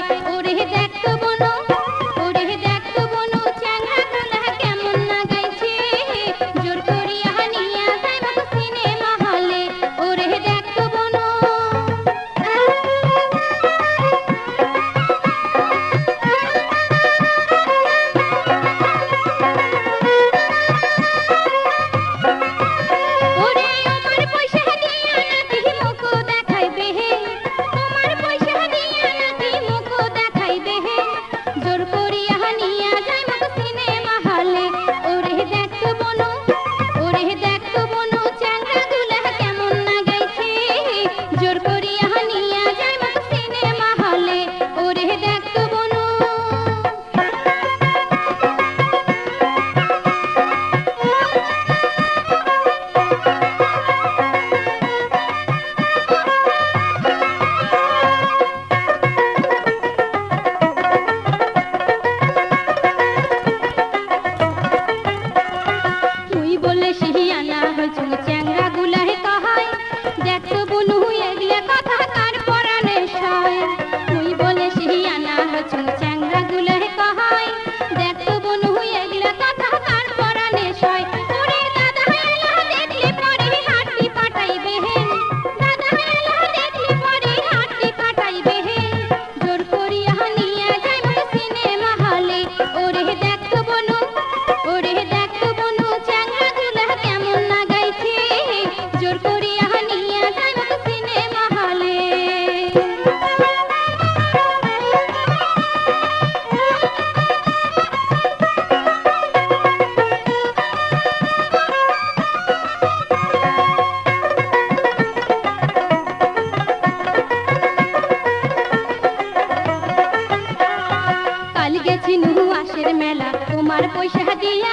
পায় ওরে তোমার পয়সা দিয়া